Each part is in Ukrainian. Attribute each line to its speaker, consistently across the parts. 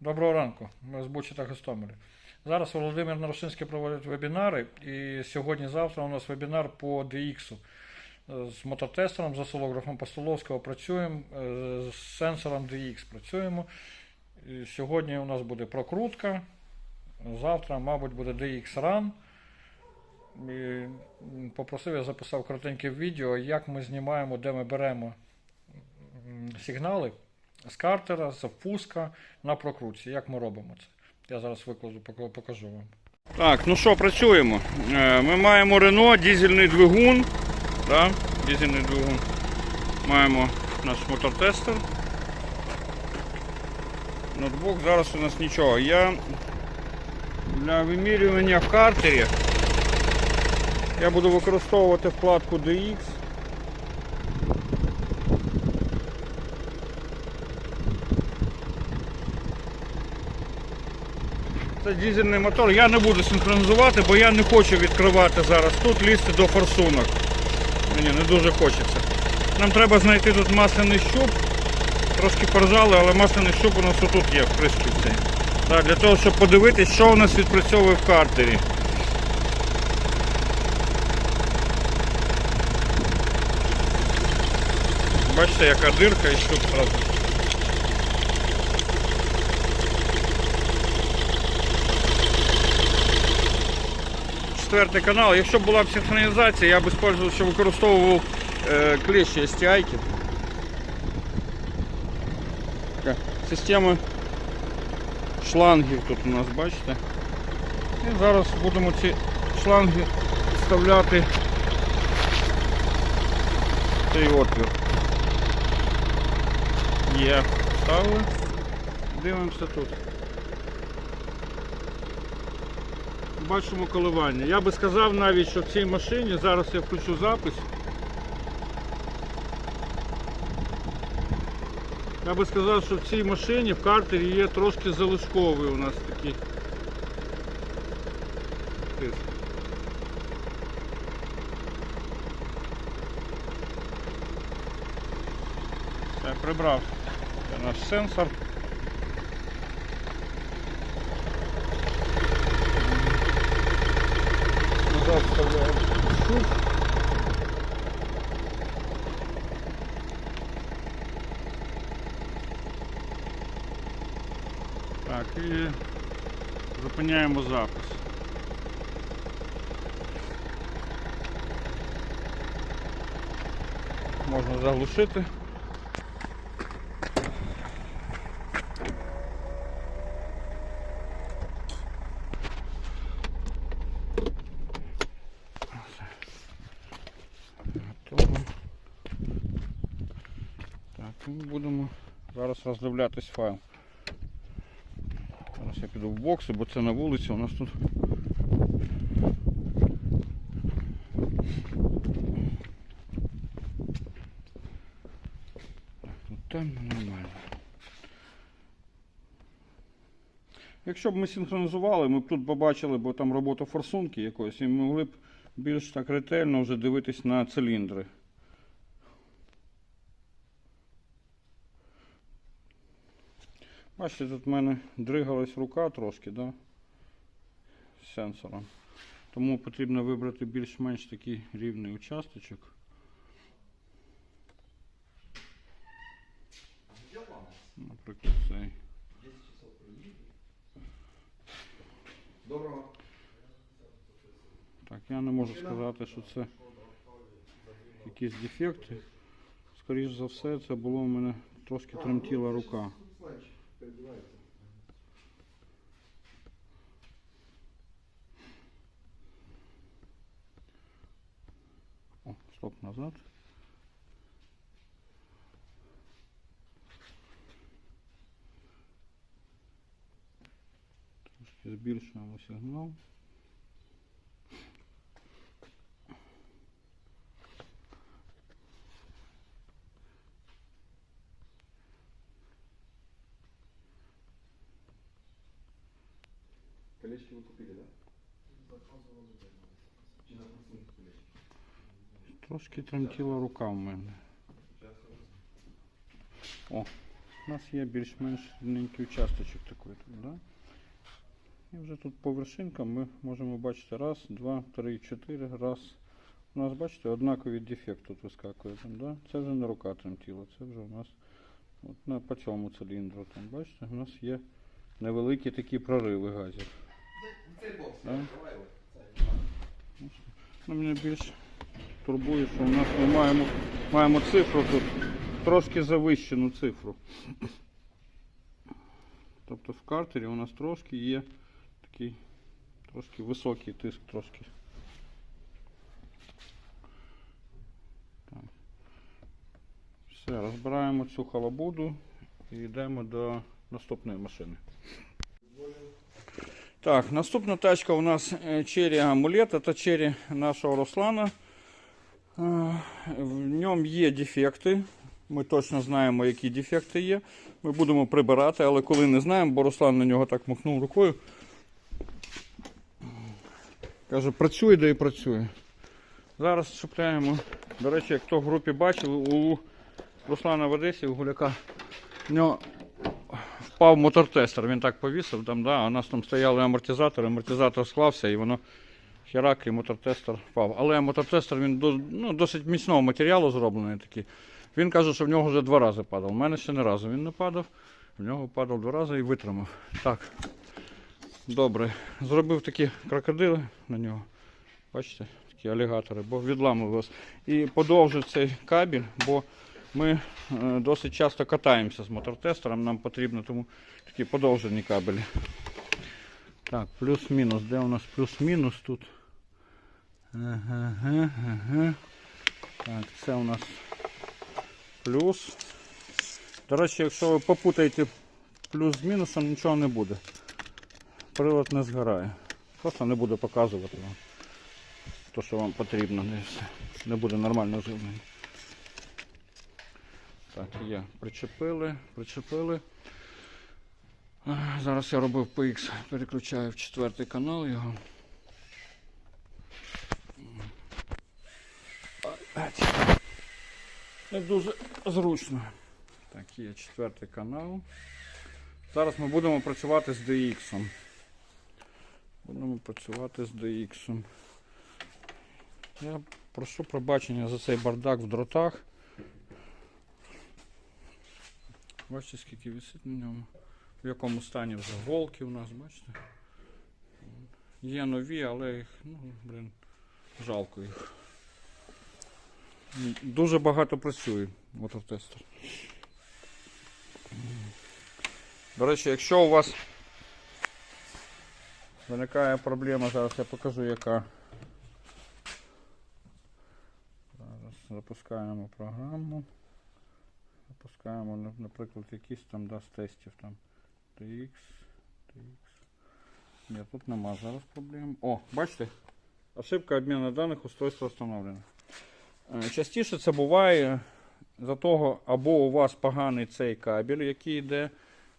Speaker 1: Доброго ранку. Ми з Бучі та Гостомелі. Зараз Володимир Нарошинський проводить вебінари, і сьогодні-завтра у нас вебінар по DX. З мототестером, з осцилографом Постоловського працюємо, е, з сенсором DX працюємо. І сьогодні у нас буде прокрутка. Завтра, мабуть, буде DX Run. І попросив, я записав коротеньке відео, як ми знімаємо, де ми беремо сигнали з картера, з впуска на прокрутці. Як ми робимо це? Я зараз викладу, покажу вам.
Speaker 2: Так, ну що, працюємо. Е, Ми маємо Рено, дізельний двигун. Да? Дізельний двигун. Маємо наш мотортестер. Ноутбук, зараз у нас нічого. Я для вимірювання в картері я буду використовувати вкладку DX. Це дизельний мотор. Я не буду синхронізувати, бо я не хочу відкривати зараз тут, лізти до форсунок. Мені не дуже хочеться. Нам треба знайти тут масляний щуп. Трошки поржали, але масляний щуп у нас отут є в кришці. Так, для того, щоб подивитись, що у нас відпрацьовує в картері. Бачите, яка дирка і щуп одразу. Четвертий канал. Якщо б була б синхронізація, я б що використовував е, клещі STI. Така Система шлангів тут у нас, бачите. І зараз будемо ці шланги вставляти в цей отвір. Є, вставили. Дивимося тут. Бачимо коливання. Я би сказав навіть, що в цій машині, зараз я включу запис. Я би сказав, що в цій машині в картері є трошки залишковий у нас такий тиск. Прибрав наш сенсор. Назад вставляємо щуп. Так, і зупиняємо запис. Можна заглушити. Готово. Так, і ми будемо роздивлятись файл. Зараз я піду в бокси, бо це на вулиці у нас тут. Тут нормально. Якщо б ми синхронізували, ми б тут побачили б там роботу форсунки якоїсь і могли б більш так ретельно вже дивитись на циліндри. Бачите, тут в мене дригалась рука трошки, да? з сенсором. Тому потрібно вибрати більш-менш такий рівний участочок. Наприклад, цей.
Speaker 3: Доброго.
Speaker 2: Так, я не можу сказати, що це якісь дефекти. Скоріше за все, це було в мене трошки тремтіла рука.
Speaker 3: Перебивається.
Speaker 2: О, стоп назад. Трошки збільшуємо сигнал. Трошки тремтіла рука в мене. О, у нас є більш-менш рівненький участочок такий тут, да? І вже тут по вершинкам ми можемо бачити раз, два, три, чотири, раз. У нас, бачите, однаковий дефект тут вискакує. Там, да? Це вже не рука тремтіла, це вже у нас от на, по цьому циліндру. Там, бачите, у нас є невеликі такі прориви газів. Да? Ну, мене більш турбує, що у нас ми маємо, маємо цифру тут, трошки завищену цифру. Тобто в картері у нас трошки є такий трошки високий тиск трошки. Так. Все, розбираємо цю халабуду і йдемо до наступної машини. Так, наступна тачка у нас е, Cherry Amulet, це Cherry нашого Руслана. Е, В ньому є дефекти. Ми точно знаємо, які дефекти є. Ми будемо прибирати, але коли не знаємо, бо Руслан на нього так махнув рукою. Каже, працює, да і працює. Зараз чіпляємо. До речі, як хто в групі бачив, у Руслана в Одесі, у Гуляка, в нього впав мотортестер, він так повісив, там, да, у нас там стояли амортизатори, амортизатор склався і воно херак і мотортестер впав. Але мотортестер він до, ну, досить міцного матеріалу зроблений такий. Він каже, що в нього вже два рази падав. У мене ще не разу він не падав. В нього падав два рази і витримав. Так. Добре. Зробив такі крокодили на нього. Бачите, такі алігатори, бо відламувалось. І подовжив цей кабель, бо ми е, досить часто катаємося з мотортестером, нам потрібно тому такі подовжені кабелі. Так, плюс-мінус. Де у нас плюс-мінус тут? Ага, ага, ага. Так, це у нас плюс. До речі, якщо ви попутаєте плюс з мінусом, нічого не буде. Прилад не згорає. Просто не буде показувати вам. То, що вам потрібно. Не буде нормально живлення. Так, є. Причепили, причепили. Зараз я робив PX, переключаю в четвертий канал його. Не дуже зручно. Так, є четвертий канал. Зараз ми будемо працювати з DX. Будемо працювати з DX. Я прошу пробачення за цей бардак в дротах. Бачите, скільки висить на ньому. В якому стані вже голки у нас, бачите? Є нові, але їх, ну, блін, жалко їх. Дуже багато працює мототестер. До речі, якщо у вас виникає проблема, зараз я покажу яка. Зараз запускаємо програму. Запускаємо, наприклад, якісь там да, з тестів там. TX, TX. Ні, тут нема зараз проблем. О, бачите? Ошибка обміну даних устройства встановлена. Е, Частіше це буває за того, або у вас поганий цей кабель, який йде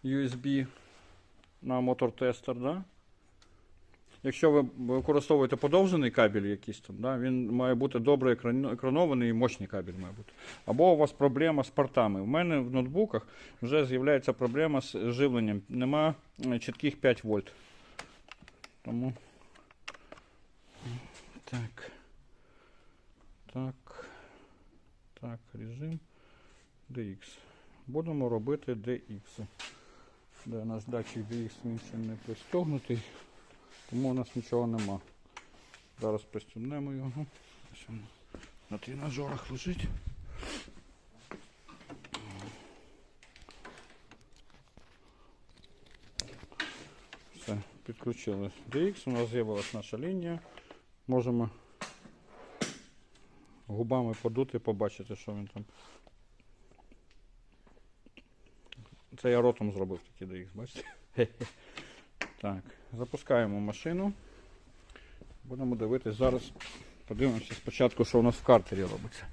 Speaker 2: USB на мотор-тестер, да? Якщо ви використовуєте подовжений кабель якийсь там, да, він має бути добре екран- екранований і мощний кабель має бути. Або у вас проблема з портами. У мене в ноутбуках вже з'являється проблема з живленням. Нема е, чітких 5 вольт. Тому. Так. Так. Так, режим DX. Будемо робити DX. Де наш датчик DX він ще не пристегнутий, тому у нас нічого нема. Зараз пристегнемо його. Він на тренажерах лежить. Все, підключили DX, у нас з'явилась наша лінія. Можемо губами подути, побачити, що він там. Це я ротом зробив такі DX, бачите? Так, запускаємо машину. Будемо дивитись зараз. Подивимося спочатку, що у нас в картері робиться.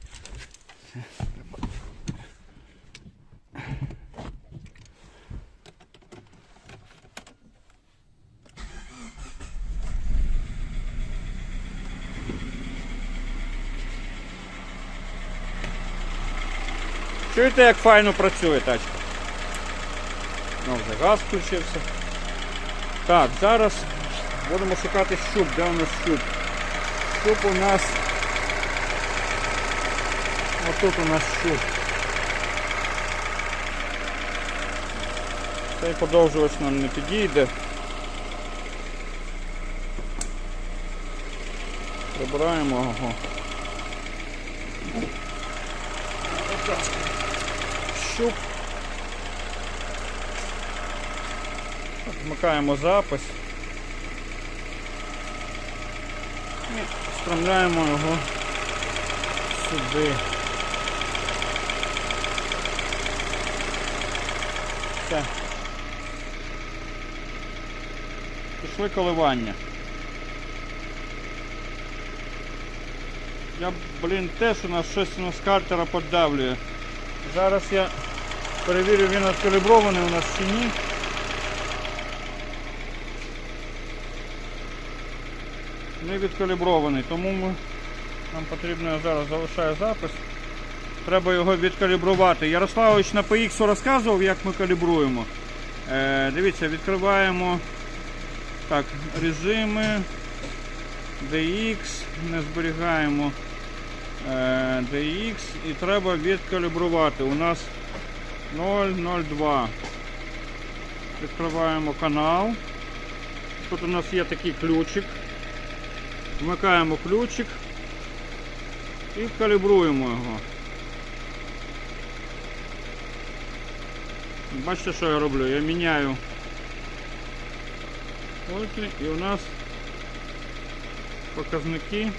Speaker 2: Чуєте, як файно працює тачка? Ну, вже газ включився. Так, зараз будемо шукати щуп. Де у нас щуп? Щуп у нас. Отут у нас щуп. Цей подовжувач нам не підійде. Прибираємо його. Щуп. Вмикаємо запис. І встромляємо його сюди. Все. Пішли коливання. Я, блін, теж у нас щось у нас картера подавлює. Зараз я перевірю, він откалібрований у нас чи ні. Не відкалібрований, тому ми, нам потрібно я зараз залишаю запис. Треба його відкалібрувати. Ярославович на PX розказував, як ми калібруємо. Е, дивіться, відкриваємо так, режими DX, не зберігаємо е, DX і треба відкалібрувати. У нас 002. Відкриваємо канал. Тут у нас є такий ключик. Вмикаємо ключик і калібруємо його. Бачите, що я роблю? Я міняю вольти і у нас показники.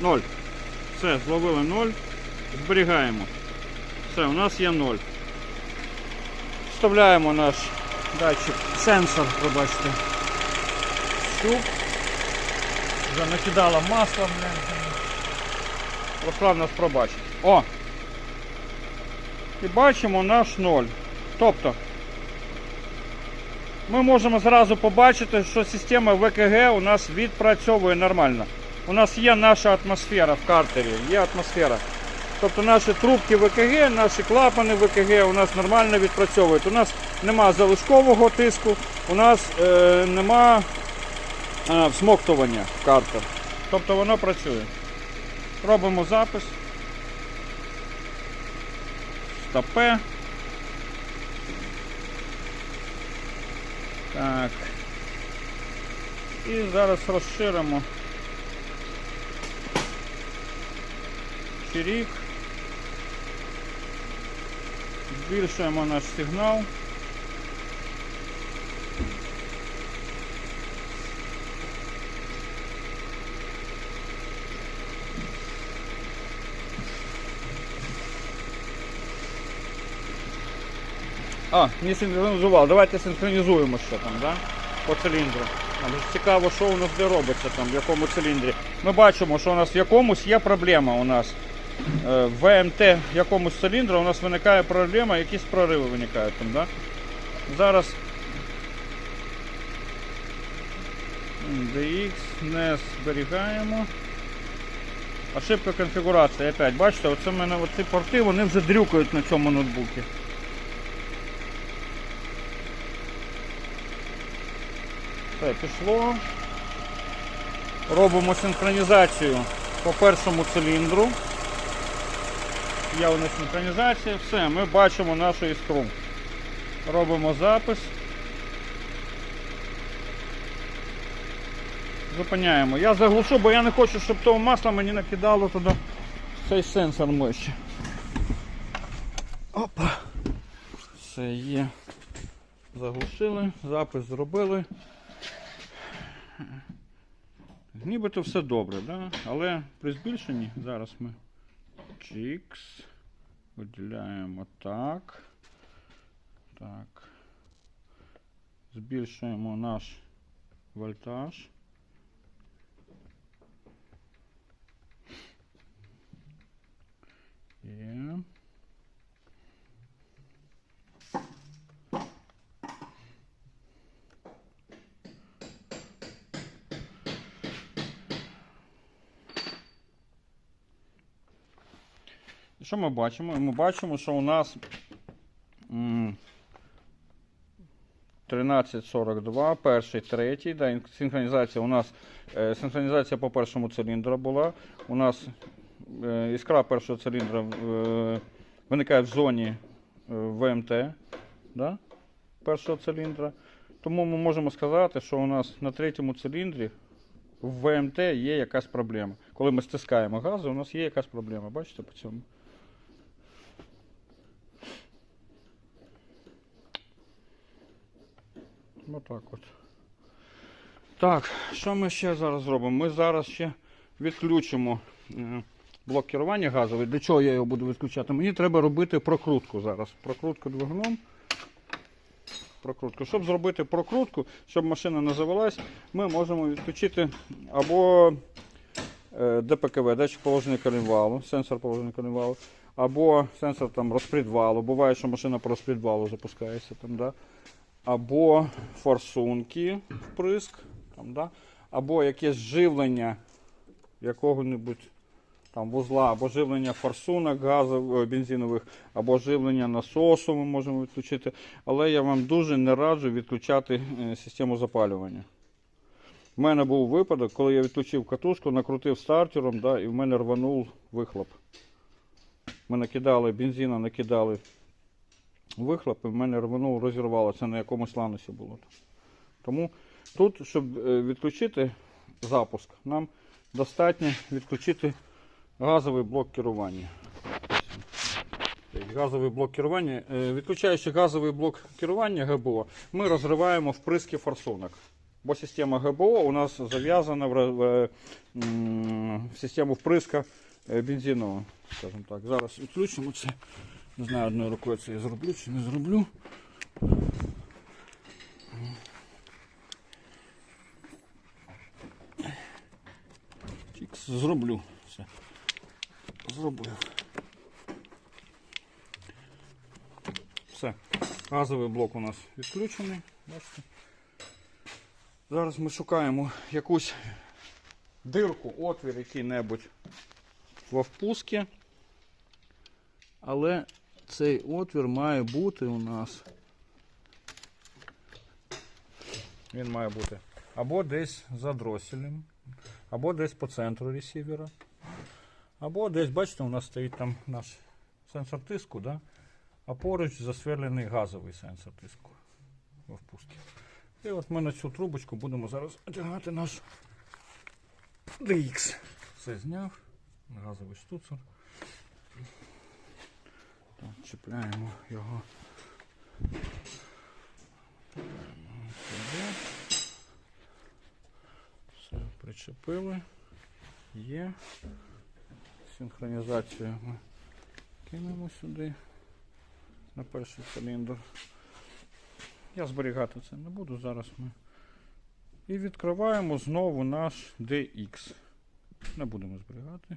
Speaker 2: Ноль. Все, зловили 0. Зберігаємо. Все, у нас є 0. Вставляємо наш датчик, сенсор, пробачте. Щуп.
Speaker 1: Вже накидала масло, блядь.
Speaker 2: Руслан нас пробачить. О! І бачимо наш 0. Тобто ми можемо зразу побачити, що система ВКГ у нас відпрацьовує нормально. У нас є наша атмосфера в картері, є атмосфера. Тобто наші трубки ВКГ, наші клапани ВКГ у нас нормально відпрацьовують. У нас нема залишкового тиску, у нас е, нема е, всмоктування в картер. Тобто воно працює. Робимо запис. Стопе. Так. І зараз розширимо. Чирік. Збільшуємо наш сигнал. А, не синхронізував. Давайте синхронізуємо що там, да? По циліндру. Нам цікаво, що у нас де робиться там, в якому циліндрі. Ми бачимо, що у нас в якомусь є проблема у нас. Е, ВМТ якомусь циліндру у нас виникає проблема, якісь прориви виникають там, да? Зараз DX не зберігаємо. Ошибка конфігурації. Опять, бачите, оце в мене оці порти вони вже дрюкають на цьому ноутбуці. Все, пішло. Робимо синхронізацію по першому циліндру. Є у нас синхронізація, все, ми бачимо нашу іскру. Робимо запис. Зупиняємо. Я заглушу, бо я не хочу, щоб того масла мені накидало туди цей сенсор миші. Опа. Все є. Заглушили, запис зробили. Нібито все добре, да? але при збільшенні зараз ми чікс. Виділяємо так. Так. Збільшуємо наш вольтаж. Є. Що ми бачимо? Ми бачимо, що у нас 1342, перший, третій. Да, синхронізація у нас е, синхронізація по першому циліндру була. У нас е, іскра першого циліндра е, виникає в зоні ВМТ да, першого циліндра. Тому ми можемо сказати, що у нас на третьому циліндрі в ВМТ є якась проблема. Коли ми стискаємо гази, у нас є якась проблема. Бачите по цьому? Отак от. Так, що ми ще зараз зробимо? Ми зараз ще відключимо е, блок керування газовий. Для чого я його буду відключати? Мені треба робити прокрутку зараз. Прокрутку двигуном. Прокрутку. Щоб зробити прокрутку, щоб машина не завелась, ми можемо відключити або е, ДПКВ, датчик положення коленвалу, сенсор положення коленвалу, або сенсор там розпредвалу. Буває, що машина по розпредвалу запускається там, да? Або форсунки вприск, там, да? або якесь живлення якого-небудь там вузла, або живлення форсунок газових, е, бензинових, або живлення насосу ми можемо відключити. Але я вам дуже не раджу відключати е, систему запалювання. У мене був випадок, коли я відключив катушку, накрутив стартером, да, і в мене рванув вихлоп. Ми накидали бензина, накидали вихлоп, і в мене рванув, розірвало. Це на якомусь ланусі було. Тому тут, щоб е, відключити запуск, нам достатньо відключити газовий блок керування. Газовий блок керування. Е, Відключаючи газовий блок керування ГБО, ми розриваємо вприски форсунок. Бо система ГБО у нас зав'язана в, в, в систему вприска е, бензинового. Скажімо так. Зараз відключимо це. Не знаю, одною рукою це я зроблю чи не зроблю. Чікс, зроблю. Все. Зробив. Все. Газовий блок у нас відключений. Бачите? Зараз ми шукаємо якусь дирку, отвір який-небудь во впускі. Але цей отвір має бути у нас. Він має бути або десь за дроселем, або десь по центру ресівера, або десь, бачите, у нас стоїть там наш сенсор тиску, да? а поруч засверлений газовий сенсор тиску в впускі. І от ми на цю трубочку будемо зараз одягати наш DX. Все зняв. Газовий штуцер. Так, чіпляємо його. Все, причепили. Є. Синхронізацію ми кинемо сюди на перший циліндр. Я зберігати це не буду, зараз ми. І відкриваємо знову наш DX. Не будемо зберігати.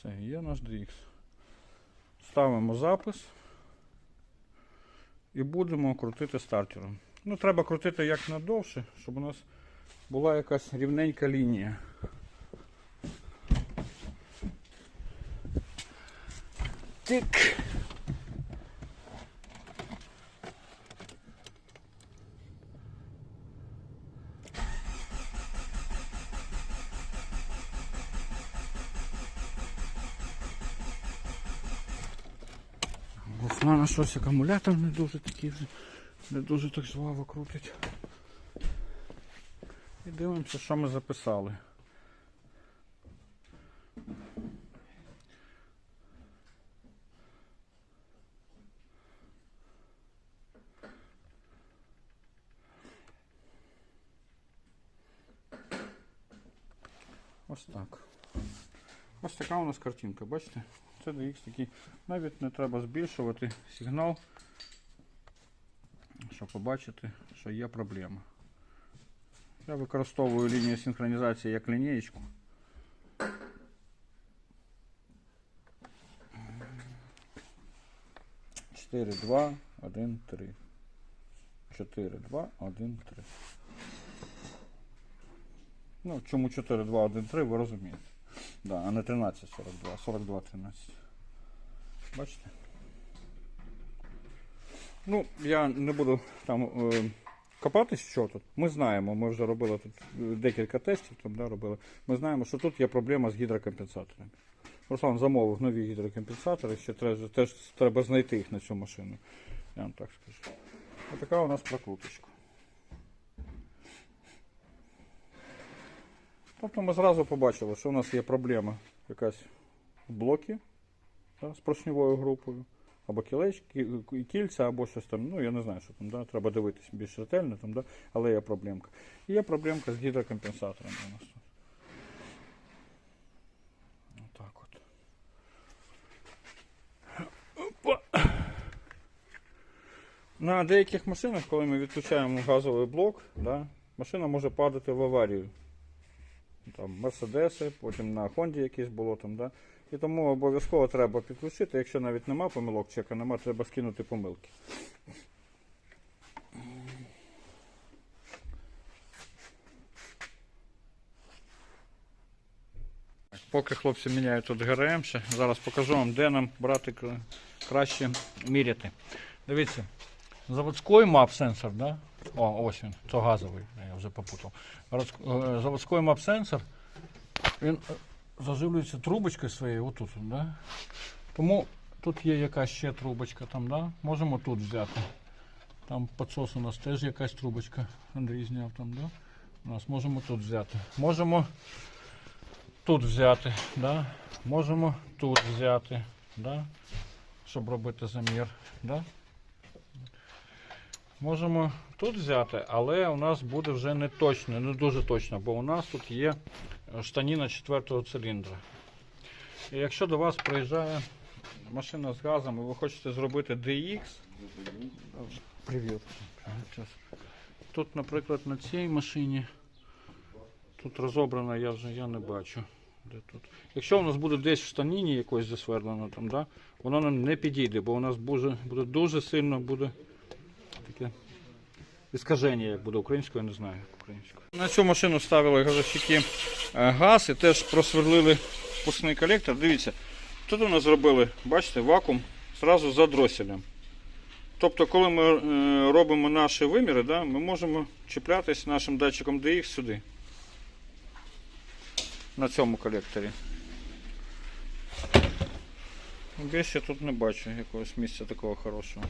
Speaker 2: Все, є наш DX. Ставимо запис і будемо крутити стартером. Ну, треба крутити як надовше, щоб у нас була якась рівненька лінія. Тик. Гофмана щось акумулятор не дуже такий вже, не дуже так жваво крутить. І дивимося, що ми записали. Ось так. Ось така у нас картинка, бачите? Це DX такий. Навіть не треба збільшувати сигнал, щоб побачити, що є проблема. Я використовую лінію синхронізації як лінієчку. Чотири, два, один, три. Чотири, два, один, три. Ну, чому 4, 2, 1, 3, ви розумієте. Да, а не 13, 42, 42, 13. Бачите? Ну, я не буду там е, копатись, що тут. Ми знаємо, ми вже робили тут е, декілька тестів, там, да, робили. Ми знаємо, що тут є проблема з гідрокомпенсаторами. Руслан замовив нові гідрокомпенсатори, ще треба, теж треба знайти їх на цю машину. Я вам так скажу. Отака у нас прокруточка. Тобто ми зразу побачили, що у нас є проблема якась в блокі да, з поршневою групою, або кілечки, кільця, або щось там, ну я не знаю, що там, да, треба дивитися більш ретельно, там, да, але є проблемка. І є проблемка з гідрокомпенсаторами у нас. Отак от. На деяких машинах, коли ми відключаємо газовий блок, да, машина може падати в аварію. Там Мерседеси, потім на Хонді якісь було там, да. І тому обов'язково треба підключити. Якщо навіть нема помилок, чека нема, треба скинути помилки. Поки хлопці міняють тут ГРМ зараз покажу вам, де нам брати краще міряти. Дивіться, заводський мап сенсор, да? О, ось він, це газовий, я вже попутав. Е, Заводський мап сенсор, він е, заживлюється трубочкою своєю, отут, да? Тому тут є якась ще трубочка, там, да? можемо тут взяти. Там підсос у нас теж якась трубочка. Андрій зняв там, да? У нас можемо тут взяти. Можемо тут взяти, да? можемо тут взяти, да? щоб робити замір. Да? Можемо тут взяти, але у нас буде вже не точно, не дуже точно, бо у нас тут є штаніна четвертого циліндра. І якщо до вас приїжджає машина з газом і ви хочете зробити DX, Привіт. Тут, наприклад, на цій машині тут розобрано, я вже я не бачу. Де тут. Якщо у нас буде десь в штаніні якось засвердлено, там, да, воно нам не підійде, бо у нас буде, буде дуже сильно буде іскаження, як буде українською, я не знаю як українською. На цю машину ставили газовщики е, газ і теж просверлили пускний колектор. Дивіться, тут у нас зробили, бачите, вакуум зразу за дроселем. Тобто, коли ми е, робимо наші виміри, да, ми можемо чіплятись нашим датчиком DX сюди. На цьому колекторі. Більше тут не бачу якогось місця такого хорошого.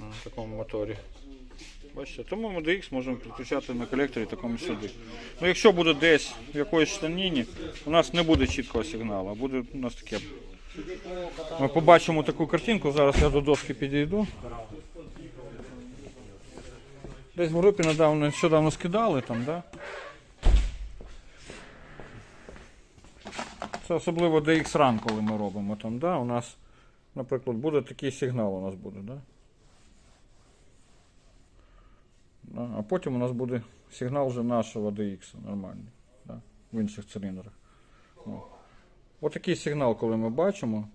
Speaker 2: На такому моторі. Бачите, тому ми DX можемо підключати на колекторі такому сюди. Ну, якщо буде десь в якоїсь штаніні, у нас не буде чіткого сигналу, буде у нас таке ми побачимо таку картинку, зараз я до доски підійду. Десь в групі недавно, нещодавно скидали там, да? Це особливо DX Run, коли ми робимо там, да? У нас, наприклад, буде такий сигнал у нас буде, да? Да, А потім у нас буде сигнал вже нашого DX нормальний, да? в інших циліндрах. Отакий сигнал, коли ми бачимо.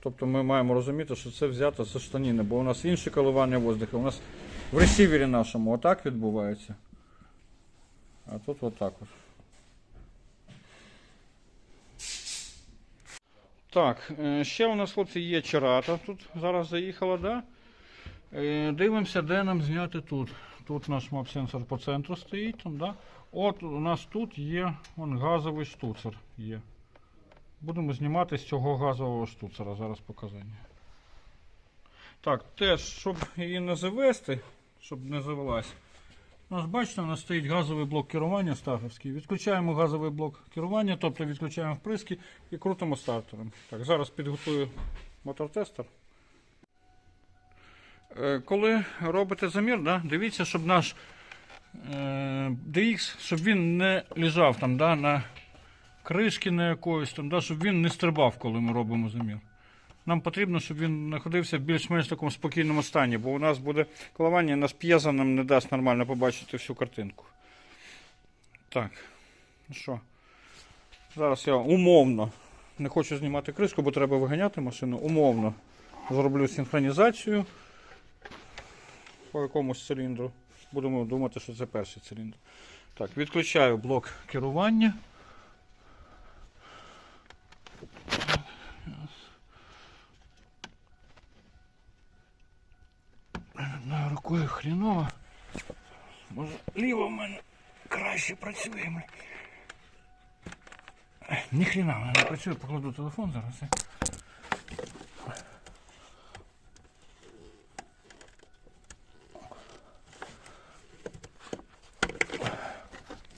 Speaker 2: Тобто ми маємо розуміти, що це взято зі штаніни, бо у нас інші коливання воздуху. У нас в ресівері нашому отак відбувається. А тут отак от. Так, е, ще у нас хлопці є черата. Тут зараз заїхала, да? Е, Дивимося, де нам зняти тут. Тут наш мап-сенсор по центру стоїть. Там, да? От у нас тут є вон, газовий штуцер. Є. Будемо знімати з цього газового штуцера. Зараз показання. Так, теж, щоб її не завести, щоб не завелась. У нас, бачите, у нас стоїть газовий блок керування стартовський. Відключаємо газовий блок керування, тобто відключаємо вприски і крутимо стартером. Так, зараз підготую мотор-тестер. Е, Коли робите замір, да, дивіться, щоб наш е, DX, щоб він не лежав там, да, на кришки на якоїсь там, да, щоб він не стрибав, коли ми робимо замір. Нам потрібно, щоб він знаходився в більш-менш такому спокійному стані, бо у нас буде коливання, нас п'єза нам не дасть нормально побачити всю картинку. Так, ну що, зараз я умовно не хочу знімати кришку, бо треба виганяти машину. Умовно зроблю синхронізацію по якомусь циліндру. будемо думати, що це перший циліндр. Так, відключаю блок керування. Рукою хріново. Може, ліва в мене краще працює. Ні хрена вона не працює, покладу телефон зараз.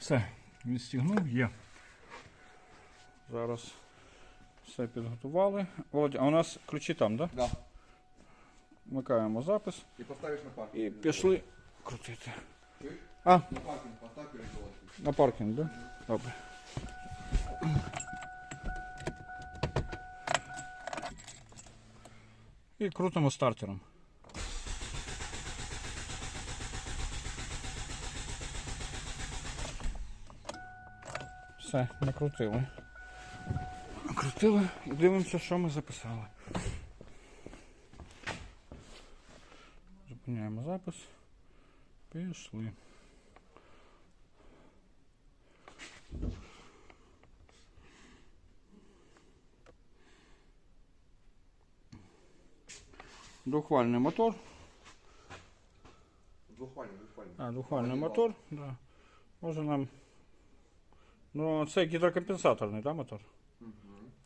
Speaker 2: Все, відстігнув, є. Зараз все підготували. Володя, а у нас ключі там, так? Да?
Speaker 3: Да.
Speaker 2: Вмикаємо запис
Speaker 3: І поставиш на паркінг.
Speaker 2: і пішли крутити. А,
Speaker 3: На паркінг постав перед головою.
Speaker 2: на паркінг, так? Да? Добре. І крутимо стартером. Все, накрутили. Накрутили і дивимося, що ми записали. Зупиняємо запис. Пішли. Двохвальний мотор.
Speaker 3: Двохвальний, двохвальний.
Speaker 2: А, двохвальний
Speaker 3: Валідол.
Speaker 2: мотор. Да. Може нам. Ну, це гідрокомпенсаторний, да, мотор?
Speaker 3: Угу.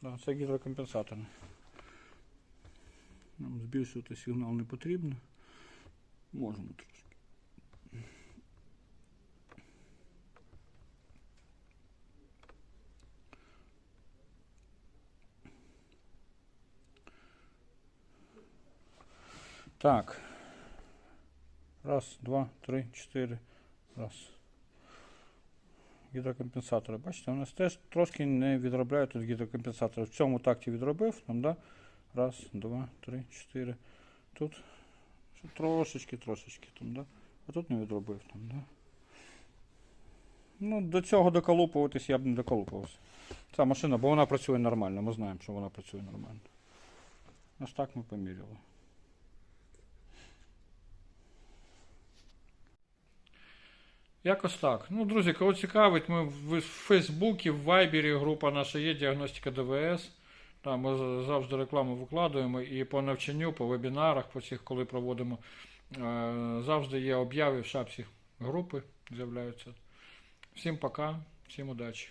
Speaker 2: Да, це гідрокомпенсаторний. Нам збільшувати сигнал не потрібно. Можемо трошки. Так. Раз, два, три, чотири. Раз. Гідрокомпенсатори. Бачите, у нас теж трошки не відробляє тут гідрокомпенсатори. В цьому такті відробив, там, да? Раз, два, три, чотири. Тут трошечки, трошечки там, да? А тут не відробив там, да? Ну, до цього доколупуватись я б не доколупувався. Ця машина, бо вона працює нормально. Ми знаємо, що вона працює нормально. Ось так ми поміряли.
Speaker 1: Якось так. Ну, друзі, кого цікавить, ми в Фейсбуці, в Вайбері група наша є, діагностика ДВС. Там ми завжди рекламу викладуємо і по навчанню, по вебінарах, по всіх, коли проводимо. е, Завжди є обяви в шапці групи, з'являються. Всім пока, всім удачі.